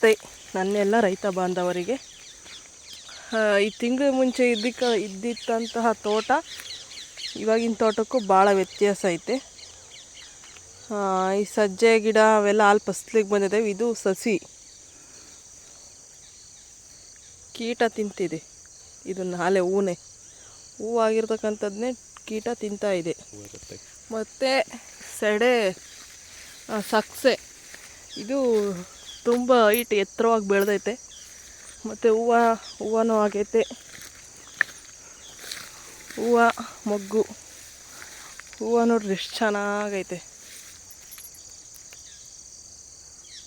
ನಮಸ್ತೆ ನನ್ನೆಲ್ಲ ರೈತ ಬಾಂಧವರಿಗೆ ಈ ತಿಂಗಳು ಮುಂಚೆ ಇದ್ದಕ್ಕೆ ಇದ್ದಿತ್ತಂತಹ ತೋಟ ಇವಾಗಿನ ತೋಟಕ್ಕೂ ಭಾಳ ವ್ಯತ್ಯಾಸ ಐತೆ. ಈ ಸಜ್ಜೆ ಗಿಡ ಅವೆಲ್ಲ ಹಾಲು ಫಸ್ಲಿಗೆ ಬಂದಿದೆ ಇದು ಸಸಿ. ಕೀಟ ತಿಂತಿದೆ ಇದು ಹಾಲೆ ಹೂನೆ. ಹೂವಾಗಿರ್ತಕ್ಕಂಥದ್ದನ್ನೇ ಕೀಟ ತಿಂತಾ ಇದೆ. ಮತ್ತು ಸೆಡೆ ಸಕ್ಸೆ. ಇದು ತುಂಬ ಹೈಟ್ ಎತ್ತರವಾಗಿ ಬೆಳೆದೈತೆ. ಮತ್ತು ಹೂವು, ಹೂವನೂ ಆಗೈತೆ. ಹೂವು, ಮೊಗ್ಗು. ಹೂವು ನೋಡ್ರಿ ಎಷ್ಟು ಚೆನ್ನಾಗೈತೆ.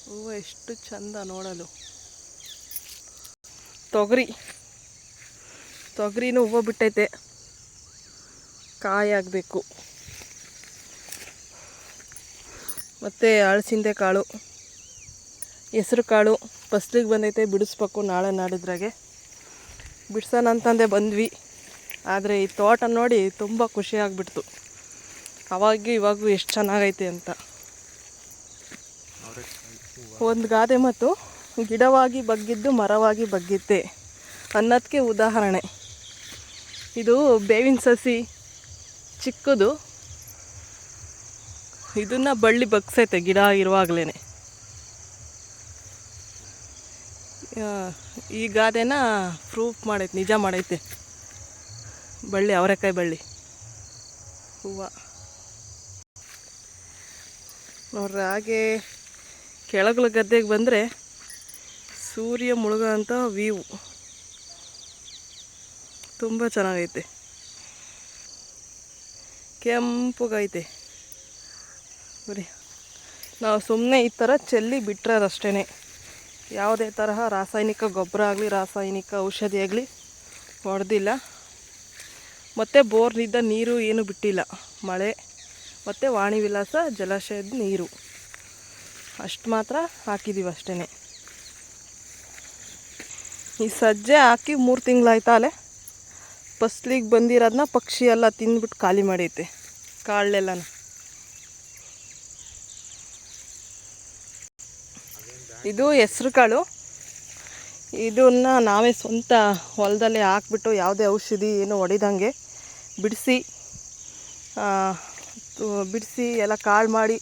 ಹೂವು ಎಷ್ಟು ಚಂದ ನೋಡಲು. ತೊಗರಿ. ತೊಗರಿನೂ ಹೂವು ಬಿಟ್ಟೈತೆ. ಕಾಯಿ ಆಗಬೇಕು. ಮತ್ತು ಅಳಸಿಂದೆ ಕಾಳು ಹೆಸ್ರು ಕಾಳು ಫಸ್ಲಿಗೆ ಬಂದೈತೆ, ಬಿಡಿಸ್ಬೇಕು ನಾಳೆ ನಾಡಿದ್ರಾಗೆ. ಬಿಡ್ಸೋಣ ಅಂತಂದೆ ಬಂದ್ವಿ. ಆದರೆ ಈ ತೋಟ ನೋಡಿ ತುಂಬ ಖುಷಿ ಆಗಿಬಿಡ್ತು. ಅವಾಗೂ ಇವಾಗೂ ಎಷ್ಟು ಚೆನ್ನಾಗೈತೆ ಅಂತ. ಒಂದು ಗಾದೆ ಮತ್ತು ಗಿಡವಾಗಿ ಬಗ್ಗಿದ್ದು ಮರವಾಗಿ ಬಗ್ಗಿತ್ತೆ ಅನ್ನೋದಕ್ಕೆ ಉದಾಹರಣೆ. ಇದು ಬೇವಿನ ಸಸಿ, ಚಿಕ್ಕದು. ಇದನ್ನು ಬಳ್ಳಿ ಬಗ್ಸೈತೆ ಗಿಡ ಇರುವಾಗಲೇ ಈ ಗಾದೆನ ಪ್ರೂಫ್ ಮಾಡೈತೆ, ನಿಜ ಮಾಡೈತೆ. ಬಳ್ಳಿ, ಅವರೆಕಾಯಿ ಬಳ್ಳಿ. ಹೂವು. ನೋಡ್ರಿ ಹಾಗೆ ಕೆಳಗಲ ಗದ್ದೆಗೆ ಬಂದರೆ ಸೂರ್ಯ ಮುಳುಗೋಂಥ ವ್ಯೂ ತುಂಬ ಚೆನ್ನಾಗೈತೆ. ಕೆಂಪುಗೈತೆ. ಬರೀ. ನಾವು ಸುಮ್ಮನೆ ಈ ಥರ ಚೆಲ್ಲಿ ಬಿಟ್ಟರಷ್ಟೇ ಯಾವುದೇ ತರಹ ರಾಸಾಯನಿಕ ಗೊಬ್ಬರ ಆಗಲಿ, ರಾಸಾಯನಿಕ ಔಷಧಿ ಆಗಲಿ ಹೊಡೆದಿಲ್ಲ. ಮತ್ತು ಬೋರ್ನಿಂದ ನೀರು ಏನು ಬಿಟ್ಟಿಲ್ಲ. ಮಳೆ ಮತ್ತು ವಾಣಿ ವಿಲಾಸ ಜಲಾಶಯದ ನೀರು. ಅಷ್ಟು ಮಾತ್ರ ಹಾಕಿದ್ದೀವಿ ಅಷ್ಟೇ ಈ ಸಜ್ಜೆ ಹಾಕಿ ಮೂರು ತಿಂಗಳಾಯ್ತಾ ಅಲ್ಲೇ ಫಸ್ಲಿಗೆ ಬಂದಿರೋದನ್ನ ಪಕ್ಷಿ ಎಲ್ಲ ತಿಂದ್ಬಿಟ್ಟು ಖಾಲಿ ಮಾಡೈತೆ. ಕಾಳೆಲ್ಲನ ಇದು ಹೆಸ್ರು ಕಾಳು ಇದನ್ನ ನಾವೇ ಸ್ವಂತ ಹೊಲದಲ್ಲೇ ಹಾಕ್ಬಿಟ್ಟು ಯಾವುದೇ ಔಷಧಿ ಏನು ಹೊಡಿದಂಗೆ ಬಿಡಿಸಿ ಬಿಡಿಸಿ ಎಲ್ಲ ಕಾಳು ಮಾಡಿ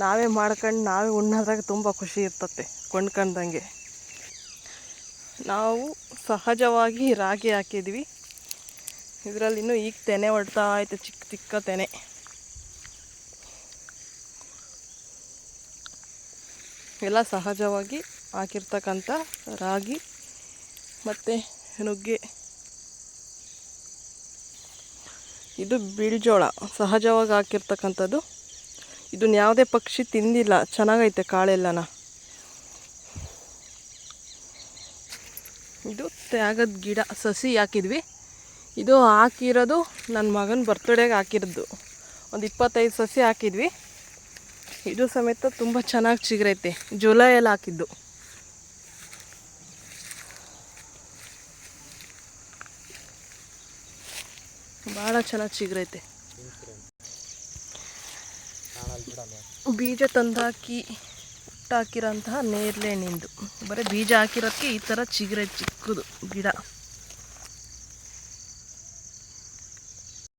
ನಾವೇ ಮಾಡ್ಕೊಂಡು ನಾವೇ ಉಣ್ಣೋದ್ರಾಗ ತುಂಬ ಖುಷಿ ಇರ್ತತೆ ಕೊಂಡ್ಕೊಂಡಂಗೆ ನಾವು ಸಹಜವಾಗಿ ರಾಗಿ ಹಾಕಿದ್ವಿ ಇದರಲ್ಲಿ ಇನ್ನೂ ಈಗ ತೆನೆ ಹೊಡ್ತಾ ಐತೆ, ಚಿಕ್ಕ ಚಿಕ್ಕ ತೆನೆ. ಎಲ್ಲ ಸಹಜವಾಗಿ ಹಾಕಿರ್ತಕ್ಕಂಥ ರಾಗಿ ಮತ್ತು ನುಗ್ಗೆ. ಇದು ಬಿಳ್ಜೋಳ, ಸಹಜವಾಗಿ ಹಾಕಿರ್ತಕ್ಕಂಥದ್ದು. ಇದನ್ನ ಯಾವುದೇ ಪಕ್ಷಿ ತಿಂದಿಲ್ಲ, ಚೆನ್ನಾಗೈತೆ ಕಾಳೆಲ್ಲನ. ಇದು ತ್ಯಾಗದ ಗಿಡ, ಸಸಿ ಹಾಕಿದ್ವಿ. ಇದು ಹಾಕಿರೋದು ನನ್ನ ಮಗನ ಬರ್ತಡೇಗೆ ಹಾಕಿರೋದು. ಒಂದು ಇಪ್ಪತ್ತೈದು ಸಸಿ ಹಾಕಿದ್ವಿ. ಇದು ಸಮೇತ ತುಂಬ ಚೆನ್ನಾಗಿ ಚಿಗುರೈತೆ. ಜುಲೈಯಲ್ಲಿ ಹಾಕಿದ್ದು. ಭಾಳ ಚೆನ್ನಾಗಿ ಚಿಗುರೈತೆ. ಬೀಜ ತಂದಾಕಿ, ಹುಟ್ಟಾಕಿರೋಂತಹ ನೇರಳೆ ನಿಂದು ಬರೀ ಬೀಜ ಹಾಕಿರೋಕ್ಕೆ ಈ ಥರ ಚಿಗುರೈತೆ ಚಿಕ್ಕದು ಗಿಡ.